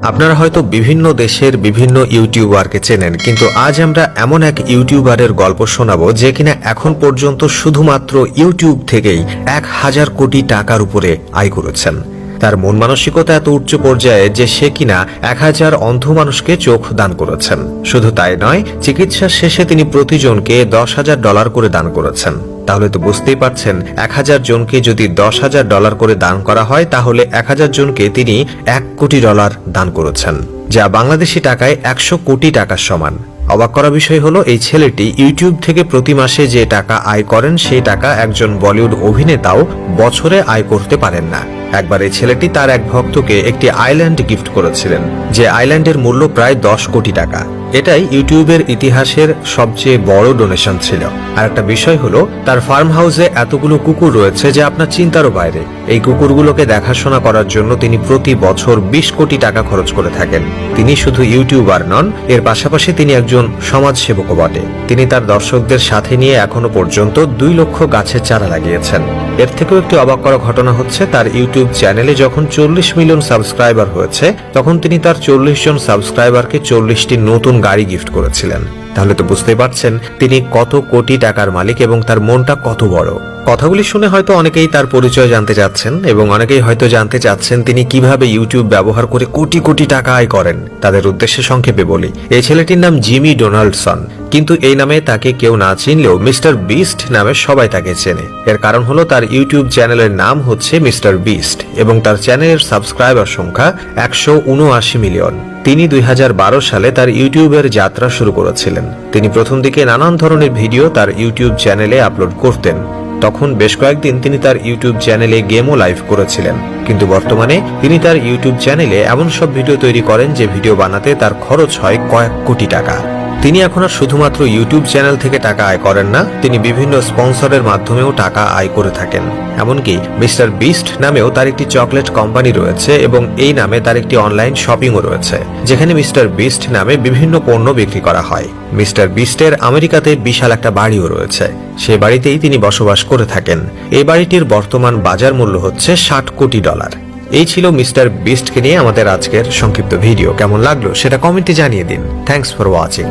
আপনারা হয়তো বিভিন্ন দেশের বিভিন্ন ইউটিউবারকে চেনেন, কিন্তু আজ আমরা এমন এক ইউটিউবারের গল্প শোনাবো যে কিনা এখন পর্যন্ত শুধুমাত্র ইউটিউব থেকেই এক হাজার কোটি টাকার উপরে আয় করেছেন। তার মন মানসিকতা এত উচ্চ পর্যায়ে যে সে কিনা এক হাজার অন্ধ মানুষকে চোখ দান করেছেন। শুধু তাই নয়, চিকিৎসা শেষে তিনি প্রতিজনকে দশ হাজার ডলার করে দান করেছেন। তাহলে তো বুঝতেই পারছেন, এক হাজার জনকে যদি দশ হাজার ডলার করে দান করা হয়, তাহলে এক হাজার জনকে তিনি এক কোটি ডলার দান করেছেন, যা বাংলাদেশি টাকায় একশো কোটি টাকার সমান। অবাক করা বিষয় হলো, এই ছেলেটি ইউটিউব থেকে প্রতি মাসে যে টাকা আয় করেন, সেই টাকা একজন বলিউড অভিনেতাও বছরে আয় করতে পারেন না। একবার এই ছেলেটি তার এক ভক্তকে একটি আইল্যান্ড গিফট করেছিলেন, যে আইল্যান্ডের মূল্য প্রায় দশ কোটি টাকা। এটাই ইউটিউবের ইতিহাসের সবচেয়ে বড় ডোনেশন ছিল। আর একটা বিষয় হলো, তার ফার্ম হাউসে এতগুলো কুকুর রয়েছে যে আপনার চিন্তারও বাইরে। এই কুকুরগুলোকে দেখাশোনা করার জন্য তিনি প্রতি বছর বিশ কোটি টাকা খরচ করে থাকেন। তিনি শুধু ইউটিউবার নন, এর পাশাপাশি তিনি একজন সমাজসেবকও বটে। তিনি তার দর্শকদের সাথে নিয়ে এখনও পর্যন্ত দুই লক্ষ গাছের চারা লাগিয়েছেন। এর থেকেও একটি অবাক করা ঘটনা হচ্ছে, তার ইউটিউব চ্যানেলে যখন চল্লিশ মিলিয়ন সাবস্ক্রাইবার হয়েছে, তখন তিনি তার চল্লিশ জন সাবস্ক্রাইবারকে চল্লিশটি নতুন গাড়ি গিফট করেছিলেন। তাহলে তো বুঝতেই পারছেন, তিনি কত কোটি টাকার মালিক এবং তার মনটা কত বড়। কথাগুলি শুনে হয়তো অনেকেই তার পরিচয় জানতে চাচ্ছেন এবং অনেকেই হয়তো জানতে চাচ্ছেন তিনি কীভাবে ইউটিউব ব্যবহার করে কোটি কোটি টাকা আয় করেন। তাদের উদ্দেশ্যে সংক্ষেপে বলি, এই ছেলেটির নাম জিমি ডোনাল্ডসন। কিন্তু এই নামে তাকে কেউ না চিনলেও মিস্টার বিস্ট নামে সবাই তাকে চেনে। এর কারণ হলো তার ইউটিউব চ্যানেলের নাম হচ্ছে মিস্টার বিস্ট এবং তার চ্যানেলের সাবস্ক্রাইবার সংখ্যা একশো উনআশি মিলিয়ন। তিনি দুই হাজার বারো সালে তার ইউটিউবের যাত্রা শুরু করেছিলেন। তিনি প্রথম দিকে নানান ধরনের ভিডিও তার ইউটিউব চ্যানেলে আপলোড করতেন। তখন বেশ কয়েকদিন তিনি তার ইউটিউব চ্যানেলে গেমও লাইভ করেছিলেন। কিন্তু বর্তমানে তিনি তার ইউটিউব চ্যানেলে এমন সব ভিডিও তৈরি করেন যে ভিডিও বানাতে তার খরচ হয় কয়েক কোটি টাকা। তিনি এখন আর শুধুমাত্র ইউটিউব চ্যানেল থেকে টাকা আয় করেন না, তিনি বিভিন্ন স্পন্সরের মাধ্যমেও টাকা আয় করে থাকেন। এমনকি মিস্টার বিস্ট নামেও তার একটি চকলেট কোম্পানি রয়েছে এবং এই নামে তার একটি অনলাইন শপিংও রয়েছে, যেখানে মিস্টার বিস্ট নামে বিভিন্ন পণ্য বিক্রি করা হয়। মিস্টার বিস্টের আমেরিকাতে বিশাল একটা বাড়িও রয়েছে, সে বাড়িতেই তিনি বসবাস করে থাকেন। এই বাড়িটির বর্তমান বাজার মূল্য হচ্ছে ষাট কোটি ডলার। এই ছিল মিস্টার বিস্টকে নিয়ে আমাদের আজকের সংক্ষিপ্ত ভিডিও। কেমন লাগল সেটা কমেন্টে জানিয়ে দিন। Thanks for watching